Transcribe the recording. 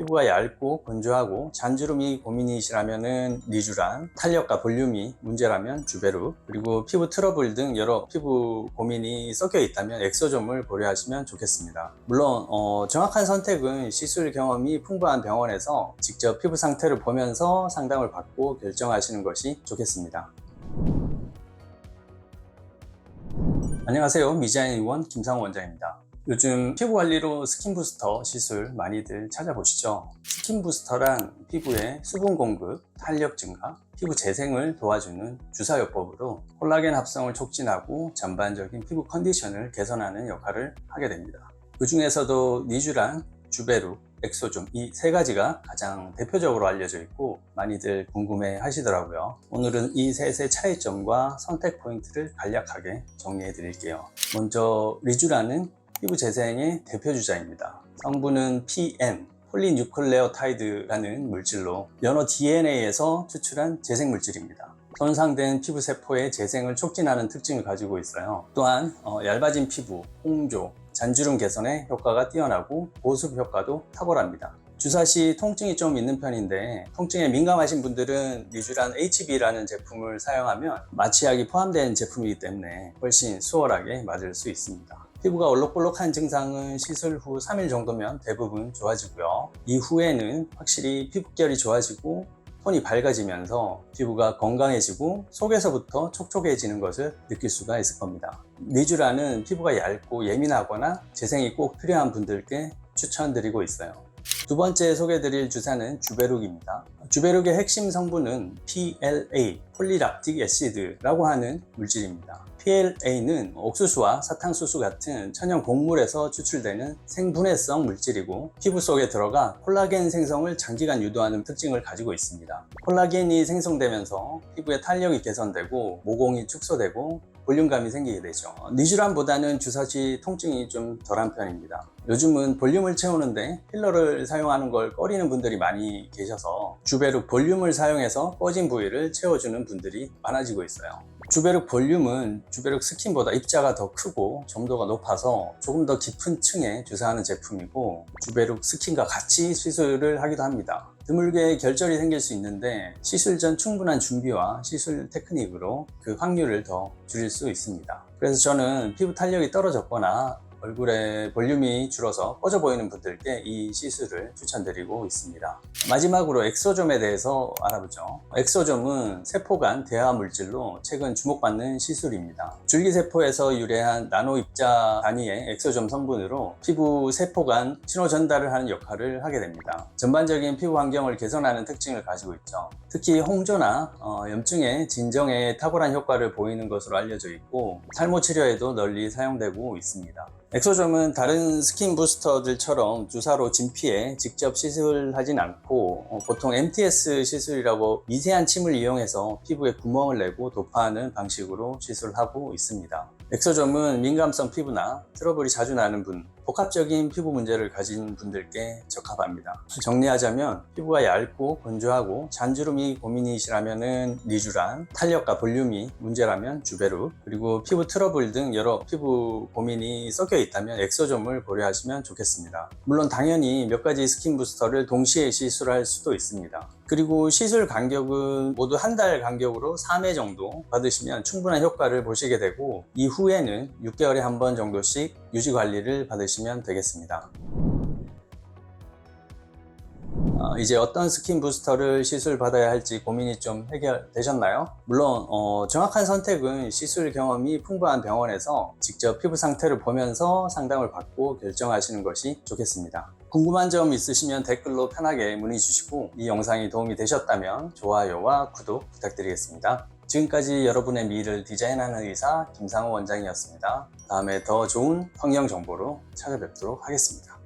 피부가 얇고 건조하고 잔주름이 고민이시라면은 리쥬란, 탄력과 볼륨이 문제라면 주베루, 그리고 피부 트러블 등 여러 피부 고민이 섞여 있다면 엑소점을 고려하시면 좋겠습니다. 물론 어, 정확한 선택은 시술 경험이 풍부한 병원에서 직접 피부 상태를 보면서 상담을 받고 결정하시는 것이 좋겠습니다. 안녕하세요. 미자인 의원 김상호 원장입니다. 요즘 피부 관리로 스킨 부스터 시술 많이들 찾아보시죠. 스킨 부스터란 피부의 수분 공급, 탄력 증가, 피부 재생을 도와주는 주사요법으로 콜라겐 합성을 촉진하고 전반적인 피부 컨디션을 개선하는 역할을 하게 됩니다. 그 중에서도 니쥬란, 주베루, 엑소좀 이 세 가지가 가장 대표적으로 알려져 있고 많이들 궁금해 하시더라고요. 오늘은 이 셋의 차이점과 선택 포인트를 간략하게 정리해 드릴게요. 먼저 리쥬라는 피부 재생의 대표 주자입니다. 성분은 PN, 폴리뉴클레오타이드라는 물질로 연어 DNA에서 추출한 재생 물질입니다. 손상된 피부 세포의 재생을 촉진하는 특징을 가지고 있어요. 또한 어, 얇아진 피부, 홍조, 잔주름 개선에 효과가 뛰어나고 보습 효과도 탁월합니다. 주사 시 통증이 좀 있는 편인데 통증에 민감하신 분들은 리쥬란 HB라는 제품을 사용하면 마취약이 포함된 제품이기 때문에 훨씬 수월하게 맞을 수 있습니다. 피부가 얼룩볼룩한 증상은 시술 후 3일 정도면 대부분 좋아지고요. 이후에는 확실히 피부결이 좋아지고 톤이 밝아지면서 피부가 건강해지고 속에서부터 촉촉해지는 것을 느낄 수가 있을 겁니다. 리쥬라는 피부가 얇고 예민하거나 재생이 꼭 필요한 분들께 추천드리고 있어요. 두 번째 소개드릴 주사는 주베룩입니다. 주베룩의 핵심 성분은 PLA, 폴리락틱 애시드라고 하는 물질입니다. PLA는 옥수수와 사탕수수 같은 천연 곡물에서 추출되는 생분해성 물질이고 피부 속에 들어가 콜라겐 생성을 장기간 유도하는 특징을 가지고 있습니다. 콜라겐이 생성되면서 피부의 탄력이 개선되고 모공이 축소되고 볼륨감이 생기게 되죠. 니쥬란보다는 주사 시 통증이 좀 덜한 편입니다. 요즘은 볼륨을 채우는데 필러를 사용하는 걸 꺼리는 분들이 많이 계셔서 주베룩 볼륨을 사용해서 꺼진 부위를 채워주는 분들이 많아지고 있어요. 주베룩 볼륨은 주베룩 스킨보다 입자가 더 크고 점도가 높아서 조금 더 깊은 층에 주사하는 제품이고 주베룩 스킨과 같이 시술을 하기도 합니다. 드물게 결절이 생길 수 있는데 시술 전 충분한 준비와 시술 테크닉으로 그 확률을 더 줄일 수 있습니다. 그래서 저는 피부 탄력이 떨어졌거나 얼굴에 볼륨이 줄어서 꺼져 보이는 분들께 이 시술을 추천드리고 있습니다. 마지막으로 엑소점에 대해서 알아보죠. 엑소점은 세포 간 대화 물질로 최근 주목받는 시술입니다. 줄기세포에서 유래한 나노 입자 단위의 엑소점 성분으로 피부 세포 간 신호 전달을 하는 역할을 하게 됩니다. 전반적인 피부 환경을 개선하는 특징을 가지고 있죠. 특히 홍조나 어, 염증의 진정에 탁월한 효과를 보이는 것으로 알려져 있고 탈모 치료에도 널리 사용되고 있습니다. 엑소점은 다른 스킨 부스터들처럼 주사로 진피에 직접 시술하진 않고 어, 보통 MTS 시술이라고 미세한 침을 이용해서 피부에 구멍을 내고 도파하는 방식으로 시술하고 있습니다. 엑소점은 민감성 피부나 트러블이 자주 나는 분, 복합적인 피부 문제를 가진 분들께 적합합니다. 정리하자면 피부가 얇고 건조하고 잔주름이 고민이시라면 리쥬란, 탄력과 볼륨이 문제라면 주베루, 그리고 피부 트러블 등 여러 피부 고민이 섞여 있다면 엑소점을 고려하시면 좋겠습니다. 물론 당연히 몇 가지 스킨 부스터를 동시에 시술할 수도 있습니다. 그리고 시술 간격은 모두 한 달 간격으로 3회 정도 받으시면 충분한 효과를 보시게 되고 이후에는 6개월에 한 번 정도씩 유지 관리를 받으시면 되겠습니다. 어, 이제 어떤 스킨 부스터를 시술 받아야 할지 고민이 좀 해결되셨나요? 물론 어, 정확한 선택은 시술 경험이 풍부한 병원에서 직접 피부 상태를 보면서 상담을 받고 결정하시는 것이 좋겠습니다. 궁금한 점 있으시면 댓글로 편하게 문의 주시고 이 영상이 도움이 되셨다면 좋아요와 구독 부탁드리겠습니다. 지금까지 여러분의 미를 디자인하는 의사 김상호 원장이었습니다. 다음에 더 좋은 성형 정보로 찾아뵙도록 하겠습니다.